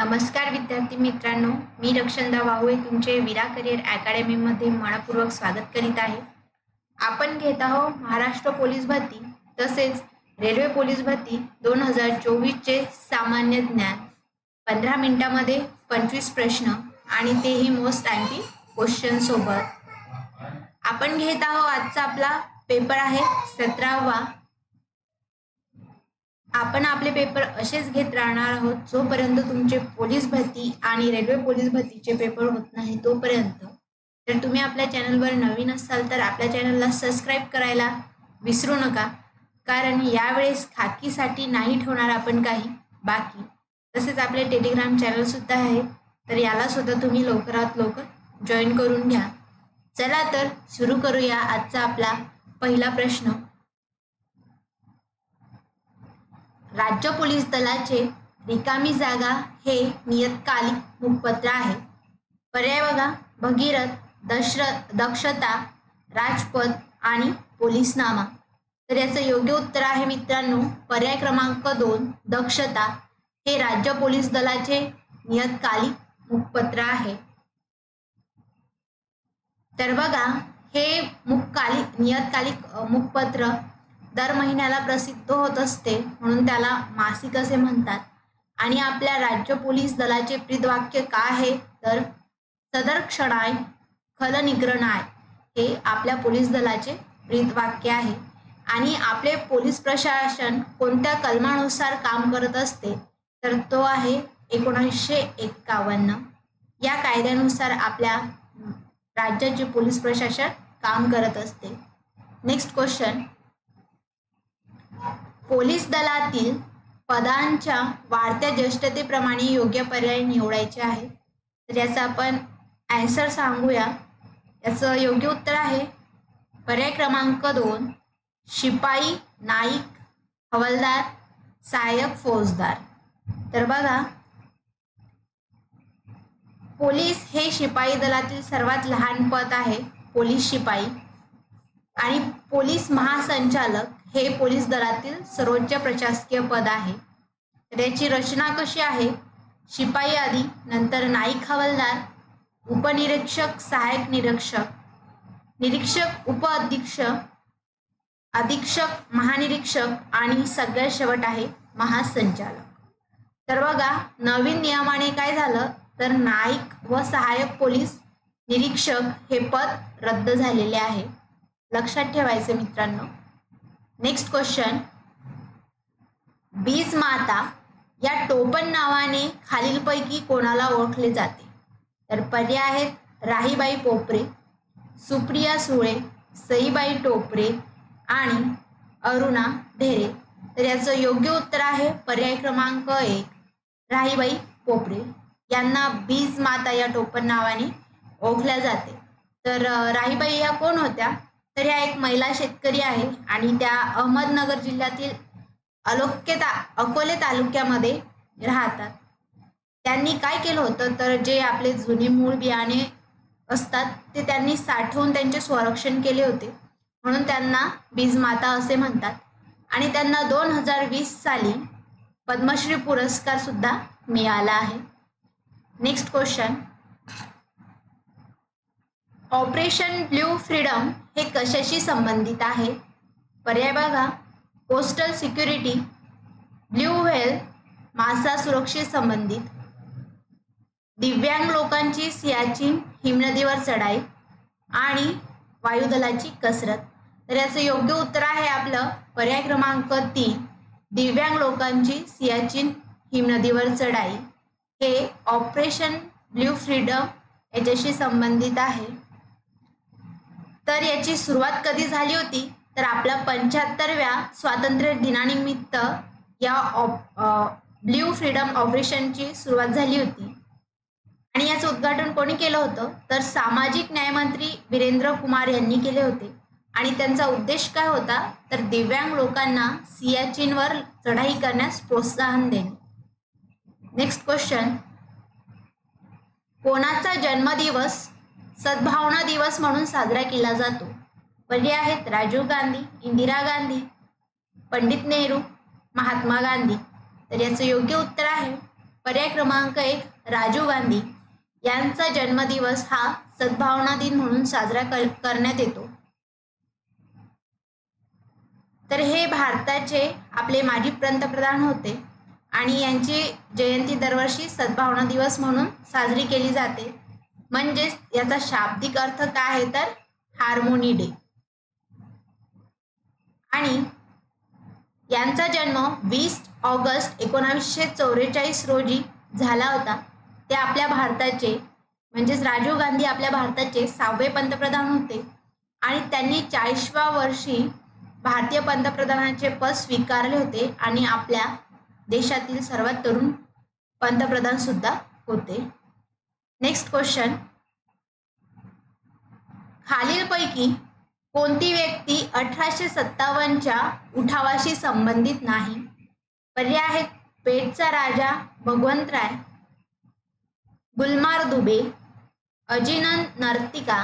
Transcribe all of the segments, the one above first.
नमस्कार विद्यार्थी मित्रांनो मी रक्षंदा वाहुळे तुमचे विरा करिअर अकॅडमीमध्ये मनपूर्वक स्वागत करीत आहे. आपण घेत आहोत महाराष्ट्र पोलीस भरती तसेच रेल्वे पोलीस भरती दोन हजार चोवीसचे सामान्य ज्ञान. पंधरा मिनिटामध्ये पंचवीस प्रश्न आणि तेही मोस्ट अँटी क्वेश्चन सोबत. आपण घेत आहोत आजचा आपला पेपर आहे सतरावा आपण आपले पेपर असेच घेत राहणार आहोत जोपर्यंत तुमचे पोलीस भरती आणि रेल्वे पोलीस भरतीचे पेपर होत नाही तोपर्यंत. तर तुम्ही आपल्या चॅनलवर नवीन असाल तर आपल्या चॅनलला सबस्क्राईब करायला विसरू नका. कारण यावेळेस खाकीसाठी नाही ठेवणार आपण काही बाकी. तसेच आपले टेलिग्राम चॅनल सुद्धा आहे. तर याला सुद्धा तुम्ही लवकरात लवकर जॉईन करून घ्या. चला तर सुरू करूया आजचा आपला पहिला प्रश्न. राज्य पोलीस दलाचे रिकामी जागा हे नियतकालिक मुखपत्र आहे. पर्याय बघा. भगीरथ दश्र दक्षता राजपद आणि पोलीसनामा. तर याचं योग्य उत्तर आहे मित्रांनो पर्याय क्रमांक दोन दक्षता. हे राज्य पोलीस दलाचे नियतकालिक मुखपत्र आहे. तर बघा हे मुखकालिक नियतकालिक मुखपत्र दर महिन्याला प्रसिद्ध होत असते म्हणून त्याला मासिक असे म्हणतात. आणि आपल्या राज्य पोलीस दलाचे प्रीतवाक्य काय आहे? तर सदर क्षणाय खलनिग्रणाय हे आपल्या पोलीस दलाचे प्रीतवाक्य आहे. आणि आपले पोलीस प्रशासन कोणत्या कलमानुसार काम करत असते? तर तो आहे एकोणीसशे एक्कावन्न. या कायद्यानुसार आपल्या राज्याचे पोलीस प्रशासन काम करत असते. नेक्स्ट क्वेश्चन पोलीस दलातील पदांच्या वाढत्या ज्येष्ठतेप्रमाणे योग्य पर्याय निवडायचे आहे तर याचा आपण ॲन्सर सांगूया. याचं योग्य उत्तर आहे. पर्याय क्रमांक दोन शिपाई नाईक हवालदार सहाय्यक फौजदार. तर बघा पोलीस हे शिपाई दलातील सर्वात लहान पद आहे पोलीस शिपाई. आणि पोलीस महासंचालक हे पोलीस दलातील सर्वोच्च प्रशासकीय पद आहे. तर याची रचना कशी आहे? शिपाई आधी नंतर नाईक हवालदार उपनिरीक्षक सहाय्यक निरीक्षक निरीक्षक उप अधीक्षक अधीक्षक महानिरीक्षक आणि सगळ्यात शेवट आहे महासंचालक. तर बघा नवीन नियमाने काय झालं? तर नाईक व सहाय्यक पोलीस निरीक्षक हे पद रद्द झालेले आहे. लक्षात ठेवायचे मित्रांनो. नेक्स्ट क्वेश्चन बीज माता या टोपण नावाने खालीलपैकी कोणाला ओळखले जाते? तर पर्याय आहेत राहीबाई पोपरे सुप्रिया सुळे सईबाई टोपरे आणि अरुणा ढेरे. तर याचं योग्य उत्तर आहे पर्याय क्रमांक एक राहीबाई पोपरे. यांना बीज माता या टोपण नावाने ओळखल्या जाते. तर राहीबाई या कोण होत्या? तर ह्या एक महिला शेतकरी आहे आणि त्या अहमदनगर जिल्ह्यातील अलोक्य ता अकोले तालुक्यामध्ये राहतात. त्यांनी काय केलं होतं? तर जे आपले जुने मूळ बियाणे असतात ते त्यांनी साठवून त्यांचे संरक्षण केले होते. म्हणून त्यांना बीजमाता असे म्हणतात. आणि त्यांना दोन हजार वीस साली पद्मश्री पुरस्कार सुद्धा मिळाला आहे. Next question operation blue freedom हे कशाशी संबंधित आहे? पर्याय बघा. कोस्टल सिक्युरिटी ब्ल्यू व्हेल मासा सुरक्षे संबंधित. दिव्यांग लोकांची सियाचीन हिमनदीवर चढाई आणि वायुदलाची कसरत. तर याचं योग्य उत्तर आहे आपलं पर्याय क्रमांक तीन. दिव्यांग लोकांची सियाचीन हिमनदीवर चढाई. हे ऑपरेशन ब्ल्यू फ्रीडम याच्याशी संबंधित आहे. तर याची सुरुवात कधी झाली होती? तर आपल्या पंच्याहत्तरव्या स्वातंत्र्य दिनानिमित्त या ऑप ब्ल्यू फ्रीडम ऑपरेशनची सुरुवात झाली होती. आणि याचं उद्घाटन कोणी केलं होतं? तर सामाजिक न्यायमंत्री वीरेंद्र कुमार यांनी केले होते. आणि त्यांचा उद्देश काय होता? तर दिव्यांग लोकांना सियाचीनवर चढाई करण्यास प्रोत्साहन देणे. नेक्स्ट क्वेश्चन कोणाचा जन्मदिवस सद्भावना दिवस म्हणून साजरा केला जातो. पर्याय आहेत राजीव गांधी इंदिरा गांधी पंडित नेहरू महात्मा गांधी. तर याचं योग्य उत्तर आहे पर्याय क्रमांक एक राजीव गांधी. यांचा जन्मदिवस हा सद्भावना दिन म्हणून साजरा कर करण्यात येतो. तर हे भारताचे आपले माजी पंतप्रधान होते आणि यांची जयंती दरवर्षी सद्भावना दिवस म्हणून साजरी केली जाते. म्हणजेच याचा शाब्दिक अर्थ काय आहे तर? Harmony day. आणि यांचा जन्म वीस ऑगस्ट एकोणावीसशे चौवेचाळीस रोजी झाला होता. ते आपल्या भारताचे म्हणजेच राजीव गांधी आपल्या भारताचे सहावे पंतप्रधान होते. आणि त्यांनी चाळीसव्या वर्षी भारतीय पंतप्रधानाचे पद स्वीकारले होते आणि आपल्या देशातील सर्वात तरुण पंतप्रधान सुद्धा होते. नेक्स्ट क्वेश्चन खालीलपैकी कोणती व्यक्ती अठराशे सत्तावन्नच्या उठावाशी संबंधित नाही? पर्याय आहेत पेठचा राजा भगवंतराय गुलमार दुबे अजिनंद नर्तिका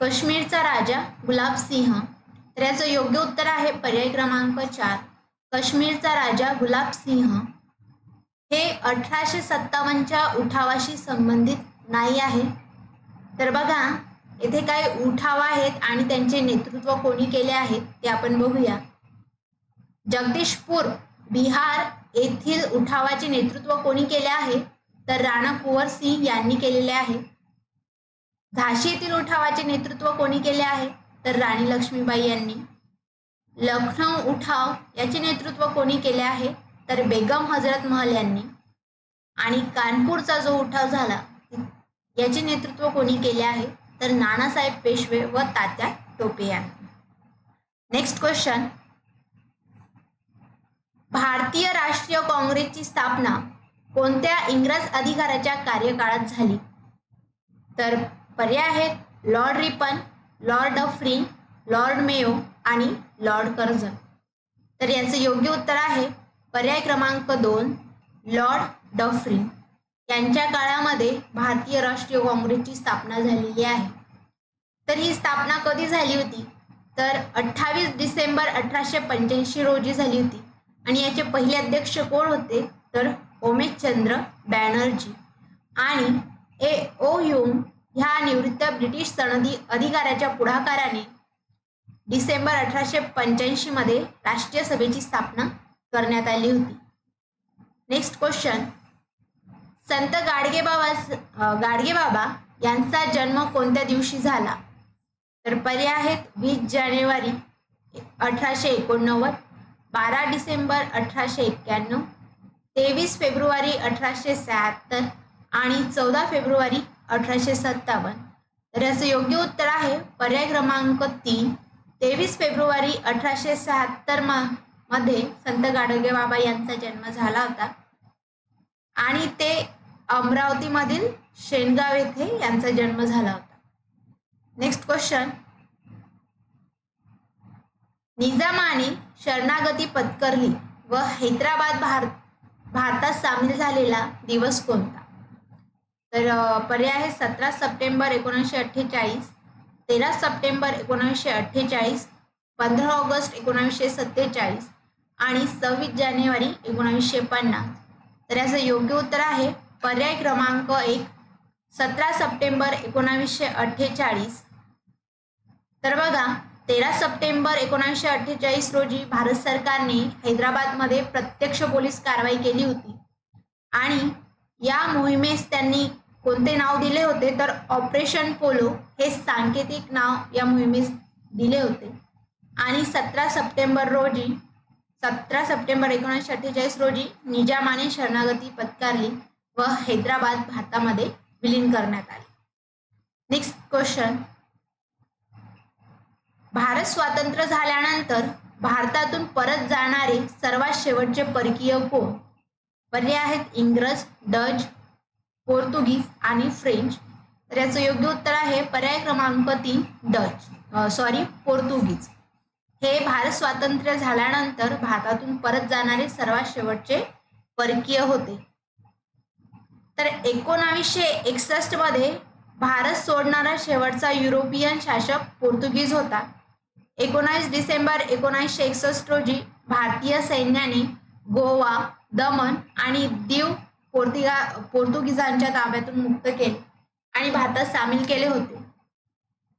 काश्मीरचा राजा गुलाब सिंह. तर याचं योग्य उत्तर आहे पर्याय क्रमांक चार. काश्मीरचा राजा गुलाब सिंह. हे अठराशे सत्तावन्नच्या उठावाशी संबंधित नाही आहे. तर बघा येथे काय उठाव आहेत आणि त्यांचे नेतृत्व कोणी केले आहेत ते आपण बघूया. जगदीशपूर बिहार येथील उठावाचे नेतृत्व कोणी केले आहे? तर राणा कुंवर सिंह यांनी केलेले आहे. झाशी येथील उठावाचे नेतृत्व कोणी केले आहे? तर राणी लक्ष्मीबाई यांनी. लखनौ उठाव याचे नेतृत्व कोणी केले आहे? तर बेगम हजरत महल यांनी. आणि कानपूरचा जो उठाव झाला याचे नेतृत्व कोणी केले आहे? तर नानासाहेब पेशवे व तात्या टोपे यांनी. नेक्स्ट क्वेश्चन भारतीय राष्ट्रीय काँग्रेसची स्थापना कोणत्या इंग्रज अधिकाराच्या कार्यकाळात झाली? तर पर्याय आहेत Lord Ripon Lord Dufferin Lord Mayo आणि लॉर्ड कर्झन. तर याचं योग्य उत्तर आहे पर्याय क्रमांक दोन लॉर्ड डफ्रिन. त्यांच्या काळामध्ये भारतीय राष्ट्रीय काँग्रेसची स्थापना झालेली आहे. तर ही स्थापना कधी झाली होती? तर अठ्ठावीस डिसेंबर अठराशे पंच्याऐंशी रोजी झाली होती. आणि याचे पहिले अध्यक्ष कोण होते? तर ओमेशचंद्र बॅनर्जी. आणि ए ओ ह्युम ह्या निवृत्त ब्रिटिश सनदी अधिकाऱ्याच्या पुढाकाराने डिसेंबर अठराशे पंच्याऐंशी मध्ये राष्ट्रीय सभेची स्थापना करण्यात आली होती. नेक्स्ट क्वेश्चन संत गाडगेबाबा गाडगेबाबा यांचा जन्म कोणत्या दिवशी झाला? तर पर्याय आहेत वीस जानेवारी अठराशे एकोणनव्वद बारा डिसेंबर अठराशे एक्क्याण्णव तेवीस फेब्रुवारी अठराशे शहात्तर आणि चौदा फेब्रुवारी अठराशे सत्तावन्न. तर याचं योग्य उत्तर आहे पर्याय क्रमांक तीन. तेवीस फेब्रुवारी अठराशे शहात्तरमध्ये संत गाडगेबाबा यांचा जन्म झाला होता. आणि ते अमरावतीमधील शेणगाव येथे यांचा जन्म झाला होता. नेक्स्ट क्वेश्चन निजामाने शरणागती पत्करली व हैदराबाद भारत भारतात सामील झालेला दिवस कोणता? तर पर्याय आहे सतरा सप्टेंबर एकोणीसशे अठ्ठेचाळीस तेरा सप्टेंबर एकोणीसशे अठ्ठेचाळीस पंधरा ऑगस्ट एकोणीसशे सत्तेचाळीस आणि सव्वीस जानेवारी एकोणीसशे पन्नास. तर याचं योग्य उत्तर आहे पर्याय क्रमांक एक सतरा सप्टेंबर एकोणावीसशे अठ्ठेचाळीस. तर बघा तेरा सप्टेंबर एकोणीसशे अठ्ठेचाळीस रोजी भारत सरकारने हैदराबादमध्ये प्रत्यक्ष पोलीस कारवाई केली होती. आणि या मोहिमेस त्यांनी कोणते नाव दिले होते? तर ऑपरेशन पोलो हे सांकेतिक नाव या मोहिमेस दिले होते. आणि सतरा सप्टेंबर रोजी सतरा सप्टेंबर एकोणीसशे अठ्ठेचाळीस रोजी निजामाने शरणागती पत्कारली. व हैदराबाद भारतामध्ये विलीन करण्यात आले. नेक्स्ट क्वेश्चन भारत स्वातंत्र्य झाल्यानंतर भारतातून परत जाणारे सर्वात शेवटचे परकीय कोण? पर्याय आहेत इंग्रज डच पोर्तुगीज आणि फ्रेंच. तर याचं योग्य उत्तर आहे पर्याय क्रमांक तीन डच. सॉरी पोर्तुगीज. हे भारत स्वातंत्र्य झाल्यानंतर भारतातून परत जाणारे सर्वात शेवटचे परकीय होते. तर एकोणावीसशे एकसष्टमध्ये भारत सोडणारा शेवटचा युरोपियन शासक पोर्तुगीज होता. एकोणावीस डिसेंबर एकोणावीसशे एकसष्ट रोजी भारतीय सैन्याने गोवा दमन आणि दीव पोर्तुगा पोर्तुगीजांच्या ताब्यातून मुक्त केले आणि भारतात सामील केले होते.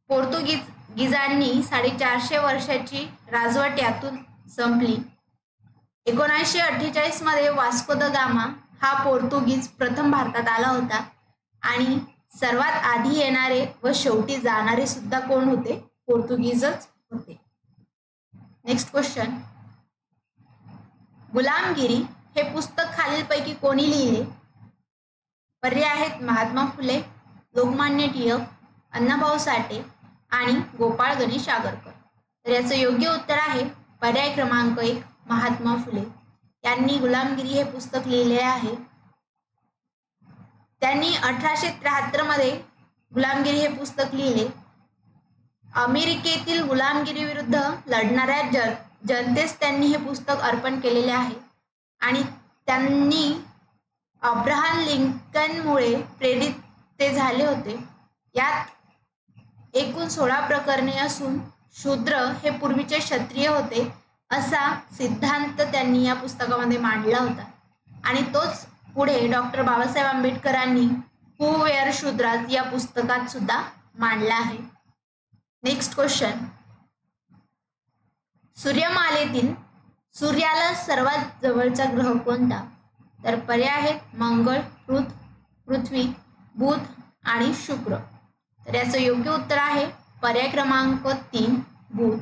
पोर्तुगीज गिजांनी साडेचारशे वर्षाची राजवट यातून संपली. एकोणीसशे अठ्ठेचाळीसमध्ये वास्को द गामा हा पोर्तुगीज प्रथम भारतात आला होता. आणि सर्वात आधी येणारे व शेवटी जाणारे सुद्धा कोण होते? पोर्तुगीजच होते. नेक्स्ट क्वेश्चन गुलामगिरी हे पुस्तक खालीलपैकी कोणी लिहिले? पर्याय आहेत महात्मा फुले लोकमान्य टिळक अण्णाभाऊ साठे आणि गोपाळ गणेश आगरकर. तर याचं योग्य उत्तर आहे पर्याय क्रमांक एक महात्मा फुले. यांनी गुलामगिरी हे पुस्तक लिहिले आहे. त्यांनी अठराशे त्र्याहत्तरमध्ये गुलामगिरी हे पुस्तक लिहिले. अमेरिकेतील गुलामगिरी विरुद्ध लढणाऱ्या जन जनतेस त्यांनी हे पुस्तक अर्पण केलेले आहे. आणि त्यांनी अब्राहम लिंकनमुळे प्रेरित ते झाले होते. यात एकूण सोळा प्रकरणे असून शूद्र हे पूर्वीचे क्षत्रिय होते. असा सिद्धांत त्यांनी या पुस्तकामध्ये मांडला होता. आणि तोच पुढे डॉक्टर बाबासाहेब आंबेडकरांनी हु वेअर शूद्राज या पुस्तकात सुद्धा मांडला आहे. नेक्स्ट क्वेश्चन सूर्यमालेतील सूर्याला सर्वात जवळचा ग्रह कोणता? तर पर्याय आहेत मंगळ पृथ पृथ्वी बुध आणि शुक्र. तर याचं योग्य उत्तर आहे पर्याय क्रमांक तीन बुध.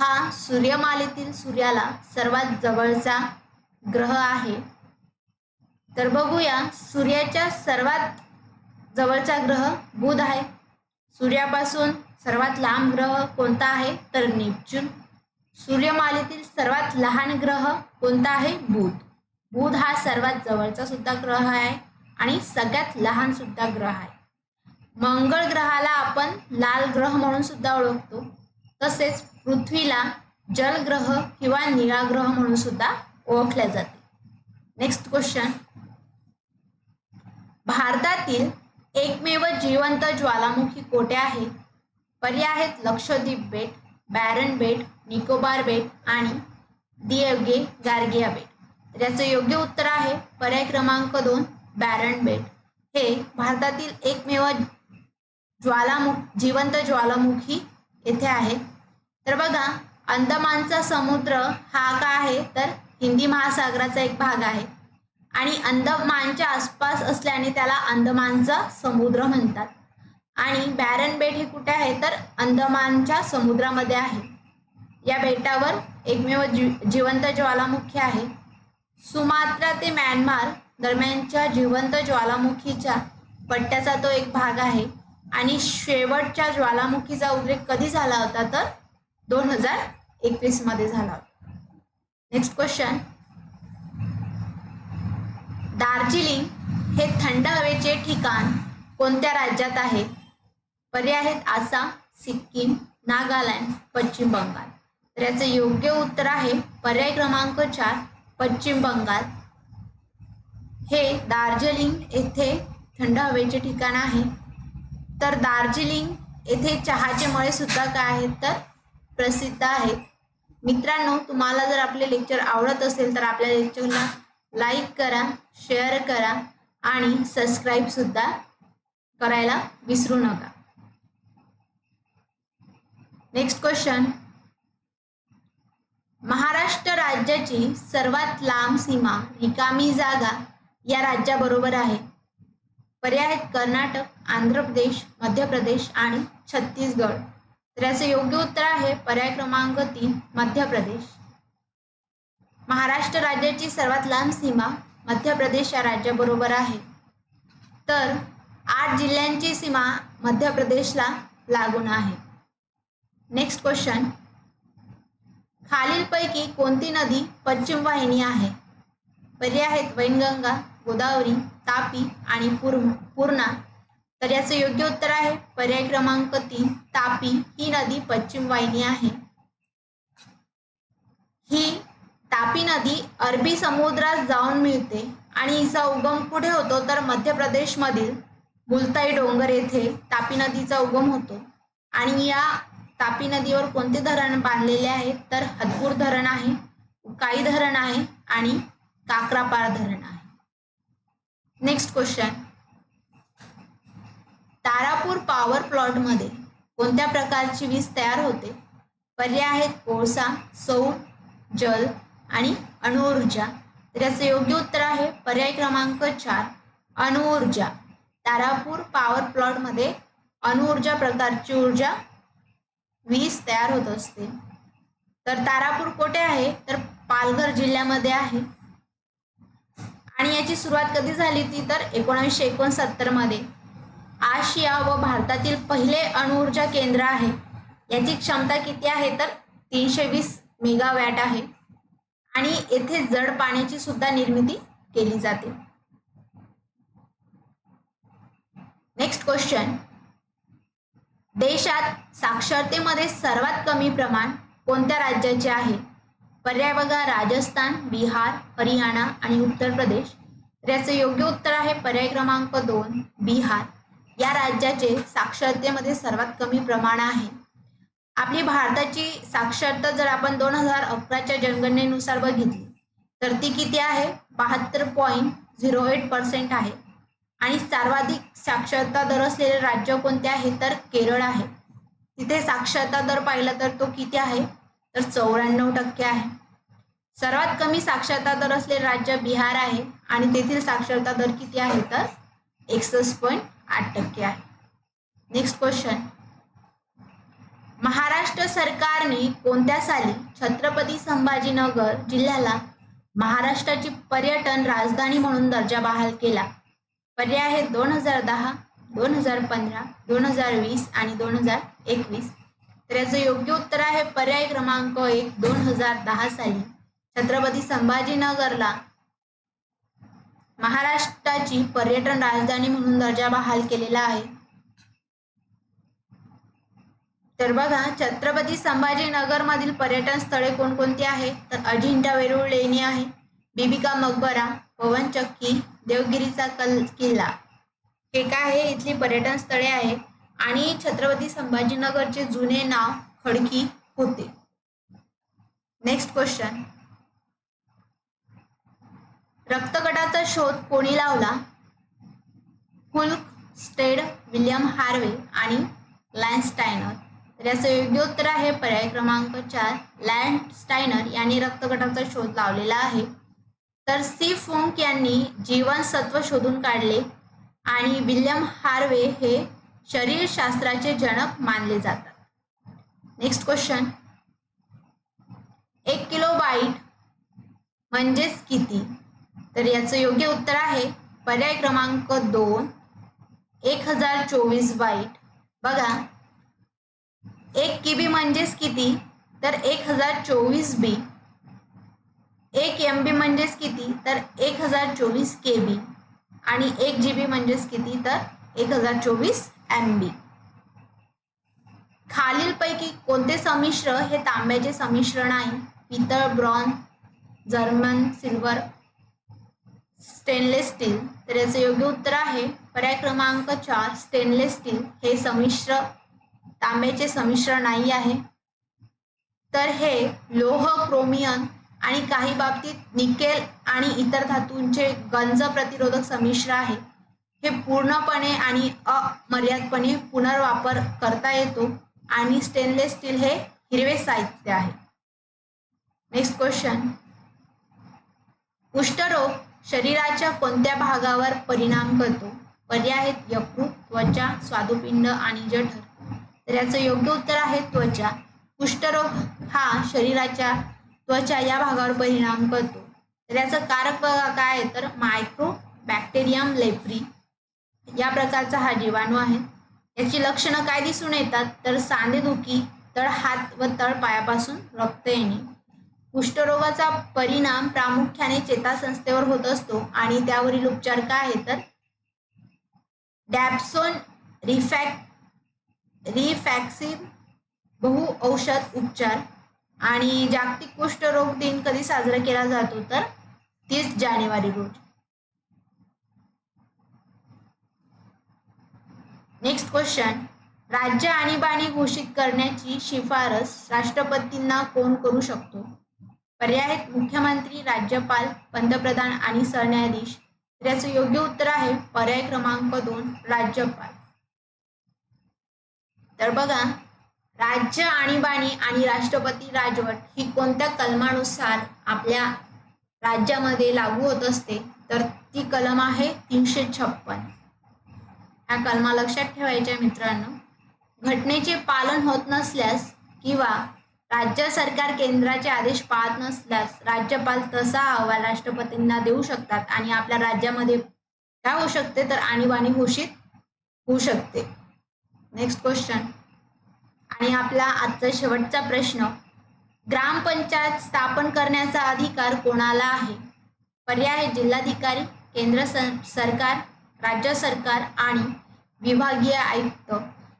हा सूर्यमालेतील सूर्याला सर्वात जवळचा ग्रह आहे. तर बघूया सूर्याच्या सर्वात जवळचा ग्रह बुध आहे. सूर्यापासून सर्वात लांब ग्रह कोणता आहे? तर नेपच्यून. सूर्यमालेतील सर्वात लहान ग्रह कोणता आहे? बुध. बुध हा सर्वात जवळचा सुद्धा ग्रह आहे आणि सगळ्यात लहान सुद्धा ग्रह आहे. मंगळ ग्रहाला आपण लाल ग्रह म्हणून सुद्धा ओळखतो. तसेच पृथ्वीला जलग्रह किंवा निळा ग्रह म्हणून सुद्धा ओळखल्या जाते. नेक्स्ट क्वेश्चन भारतातील एकमेव जिवंत ज्वालामुखी कोठे आहे? पर्याय आहेत लक्षद्वीप बेट बॅरन बेट निकोबार बेट आणि दिएगे गार्गिया बेट. तर याचं योग्य उत्तर आहे पर्याय क्रमांक दोन बॅरन बेट. हे भारतातील एकमेव ज्वालामुख जिवंत ज्वालामुखी येथे आहे. तर बघा अंदमानचा समुद्र हा का आहे? तर हिंदी महासागराचा एक भाग आहे. आणि अंदमानच्या आसपास असल्याने त्याला अंदमानचा समुद्र म्हणतात. आणि बॅरन बेट हे कुठे आहे? तर अंदमानच्या समुद्रामध्ये आहे. या बेटावर एकमेव जी जिवंत ज्वालामुखी आहे. सुमात्रा ते म्यानमार दरम्यानच्या जिवंत ज्वालामुखीच्या पट्ट्याचा तो एक भाग आहे. आणि शेवटच्या ज्वालामुखीचा उल्लेख कधी झाला होता तर? दोन हजार एकवीसमध्ये झाला होता. नेक्स्ट क्वेश्चन दार्जिलिंग हे थंड हवेचे ठिकाण कोणत्या राज्यात आहे? पर्याय आहेत आसाम सिक्कीम नागालँड पश्चिम बंगाल. तर याचं योग्य उत्तर आहे पर्याय क्रमांक चार पश्चिम बंगाल. हे दार्जिलिंग येथे थंड हवेचे ठिकाण आहे. तर दार्जिलिंग येथे चहाचे मळे सुद्धा काय आहेत तर प्रसिद्ध आहेत. मित्रांनो तुम्हाला जर आपले लेक्चर आवडत असेल तर आपल्या लेक्चरला लाईक करा शेअर करा आणि सबस्क्राईब सुद्धा करायला विसरू नका. नेक्स्ट क्वेश्चन महाराष्ट्र राज्याची सर्वात लांब सीमा रिकामी जागा या राज्याबरोबर आहे. पर्याय आहेत कर्नाटक आंध्र प्रदेश मध्य प्रदेश आणि छत्तीसगड. तर याचं योग्य उत्तर आहे पर्याय क्रमांक तीन मध्य प्रदेश. महाराष्ट्र राज्याची सर्वात लांब सीमा मध्य प्रदेश या राज्याबरोबर आहे. तर आठ जिल्ह्यांची सीमा मध्य प्रदेशला लागून आहे. नेक्स्ट क्वेश्चन खालीलपैकी कोणती नदी पश्चिम वाहिनी आहे? पर्याय आहेत वैनगंगा गोदावरी तापी आणि पूर्णा. तर याचं योग्य उत्तर आहे पर्याय क्रमांक तीन तापी ही नदी पश्चिम वाहिनी आहे. ही तापी नदी अरबी समुद्रात जाऊन मिळते आणि हिचा उगम कुठे होतो? तर मध्य प्रदेशमधील मुलताई डोंगर येथे तापी नदीचा उगम होतो. आणि या तापी नदीवर कोणते धरण बांधलेले आहे? तर हदपूर धरण आहे उकाई धरण आहे आणि काकरापार धरण आहे. नेक्स्ट क्वेश्चन तारापूर पॉवर प्लॉटमध्ये कोणत्या प्रकारची वीज तयार होते? पर्याय आहेत कोळसा सौर जल आणि अणुऊर्जा तर याचं योग्य उत्तर आहे पर्याय क्रमांक चार अणुऊर्जा तारापूर पॉवर प्लॉटमध्ये अणुऊर्जा प्रकारची ऊर्जा वीज तयार होत असते. तर तारापूर कोठे आहे? तर पालघर जिल्ह्यामध्ये आहे. आणि याची सुरुवात कधी झाली ती तर एकोणीसशे एकोणसत्तरमध्ये. आशिया व भारतातील पहिले अणुऊर्जा केंद्र आहे. याची क्षमता किती आहे तर तीनशे वीस मेगावॅट आहे. आणि येथे जड पाण्याची सुद्धा निर्मिती केली जाते. नेक्स्ट क्वेश्चन देशात साक्षरतेमध्ये सर्वात कमी प्रमाण कोणत्या राज्याचे आहे? पर्याय बघा राजस्थान बिहार हरियाणा आणि उत्तर प्रदेश. तर याचं योग्य उत्तर आहे पर्याय क्रमांक दोन बिहार. या राज्याचे साक्षरतेमध्ये सर्वात कमी प्रमाण आहे. आपली भारताची साक्षरता जर आपण दोन हजार अकराच्या जनगणनेनुसार बघितली तर ती किती आहे? बहात्तर पॉईंट झिरो एट पर्सेंट आहे. आणि सर्वाधिक साक्षरता दर असलेले राज्य कोणते आहे? तर केरळ आहे. तिथे साक्षरता दर पाहिला तर तो किती आहे? तर चौऱ्याण्णव टक्के आहे. सर्वात कमी साक्षरता दर असलेले राज्य बिहार आहे आणि तेथील साक्षरता दर किती आहे तर एकसष्ट पॉईंट आठ टक्के आहे. नेक्स्ट क्वेश्चन महाराष्ट्र सरकारने कोणत्या साली छत्रपती संभाजीनगर जिल्ह्याला महाराष्ट्राची पर्यटन राजधानी म्हणून दर्जा बहाल केला? पर्याय आहेत दोन हजार दहा दोन हजार पंधरा दोन हजार वीस आणि दोन हजार एकवीस. तर याचं योग्य उत्तर आहे पर्याय क्रमांक एक दोन हजार दहा साली. छत्रपती संभाजीनगरला महाराष्ट्राची पर्यटन राजधानी म्हणून दर्जा बहाल केलेला आहे. तर बघा छत्रपती संभाजीनगर मधील पर्यटन स्थळे कोणकोणती आहे तर अजिंठा वेरूळ लेणी आहे बिबिका मकबरा पवन चक्की देवगिरीचा कल किल्ला. हे काय आहे? इथली पर्यटन स्थळे आहेत. आणि छत्रपती संभाजीनगरचे जुने नाव खडकी होते. नेक्स्ट क्वेश्चन रक्तगटाचा शोध कोणी लावला? हुल्क स्टेड विल्यम हार्वे आणि लँडस्टायनर. तर याचं योग्य उत्तर आहे पर्याय क्रमांक चार. लँडस्टायनर यांनी रक्तगटाचा शोध लावलेला आहे. तर सी. फोंक यांनी जीवनसत्व शोधून काढले आणि विल्यम हार्वे हे शरीरशास्त्राचे जनक मानले जातात. नेक्स्ट क्वेश्चन एक किलो बाईट म्हणजेच किती? तर याचं योग्य उत्तर आहे पर्याय क्रमांक दोन एक हजार चोवीस बाईट बघा एक किबी म्हणजेच किती? तर एक हजार चोवीस बी. एक एम बी म्हणजेच किती? तर एक हजार चोवीस के बी आणि एक जी बी म्हणजेच किती? तर एक हजार चोवीस एम बी खालीलपैकी कोणते संमिश्र हे तांब्याचे संमिश्रण नाही पितळ bronze German silver stainless steel. तर याचं योग्य उत्तर आहे पर्याय क्रमांक चार स्टेनलेस स्टील. हे संमिश्र तांब्याचे संमिश्र नाही आहे. तर हे लोह क्रोमियन आणि काही बाबतीत निकेल आणि इतर धातूंचे गंज प्रतिरोधक संमिश्र आहे. हे पूर्णपणे आणि अमर्यादपणे पुनर्वापर करता येतो आणि स्टेनलेस स्टील हे हिरवे साहित्य आहे. नेक्स्ट क्वेश्चन कुष्ठरोग शरीराच्या कोणत्या भागावर परिणाम करतो? पर्याय आहेत यकृत त्वचा स्वादुपिंड आणि जठर. तर याचं योग्य उत्तर आहे त्वचा. कुष्ठरोग हा शरीराच्या त्वचा या भागावर परिणाम करतो. तर याचं कारक काय आहे? तर मायक्रो बॅक्टेरियम लेप्री या प्रकारचा हा जीवाणू आहे. याची लक्षणं काय दिसून येतात? तर सांधेदुखी तळ हात व तळ पायापासून रक्त येणे. कुष्ठरोगाचा परिणाम प्रामुख्याने चेतासंस्थेवर होत असतो आणि त्यावरील उपचार काय आहे तर? डॅप्सोन रिफॅक्ट रिफॅक्सिन बहु औषध उपचार आणि जागतिक कुष्ठरोग दिन कधी साजरा केला जातो तर? तीस जानेवारी रोजी. नेक्स्ट क्वेश्चन राज्य आणीबाणी घोषित करण्याची शिफारस राष्ट्रपतींना कोण करू शकतो? पर्याय मुख्यमंत्री राज्यपाल पंतप्रधान आणि सरन्यायाधीश. तर याचं योग्य उत्तर आहे पर्याय क्रमांक दोन राज्यपाल. तर बघा राज्य आणीबाणी आणि राष्ट्रपती राजवट ही कोणत्या कलमानुसार आपल्या राज्यामध्ये लागू होत असते? तर ती कलम आहे तीनशे छप्पन. ह्या कलमा लक्षात ठेवायच्या मित्रांनो. घटनेचे पालन होत नसल्यास किंवा राज्य सरकार केंद्राचे आदेश पाळत नसल्यास राज्यपाल तसा अहवाल राष्ट्रपतींना देऊ शकतात आणि आपल्या राज्यामध्ये काय होऊ शकते तर आणीबाणी घोषित होऊ शकते. नेक्स्ट क्वेश्चन आणि आपला आजचा शेवटचा प्रश्न ग्रामपंचायत स्थापन करण्याचा अधिकार कोणाला आहे? पर्याय जिल्हाधिकारी केंद्र सरकार राज्य सरकार आणि विभागीय आयुक्त.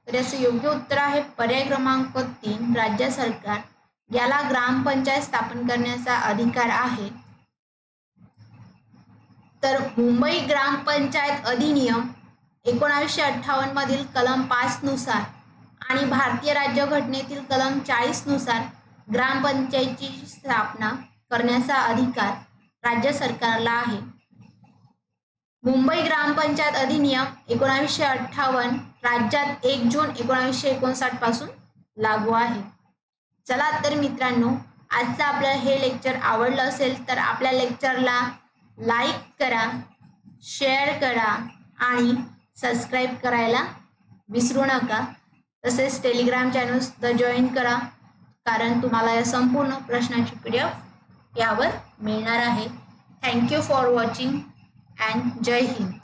तर याचं योग्य उत्तर आहे पर्याय क्रमांक तीन राज्य सरकार. याला ग्रामपंचायत स्थापन करण्याचा अधिकार आहे. तर मुंबई ग्रामपंचायत अधिनियम एकोणावीसशे अठ्ठावन्न मधील कलम पाच नुसार आणि भारतीय राज्यघटनेतील कलम चाळीसनुसार ग्रामपंचायतीची स्थापना करण्याचा अधिकार राज्य सरकारला आहे. मुंबई ग्रामपंचायत अधिनियम एकोणावीसशे अठ्ठावन्न राज्यात एक जून एकोणावीसशे एकोणसाठपासून लागू आहे. चला तर मित्रांनो आजचं आपल्याला हे लेक्चर आवडलं असेल तर आपल्या लेक्चरला लाईक करा शेअर करा आणि सबस्क्राईब करायला विसरू नका. तसेच टेलिग्राम चॅनल सुद्धा जॉईन करा कारण तुम्हाला या संपूर्ण प्रश्नाची पी डी एफ यावर मिळणार आहे. Thank you for watching. and Jai Hind.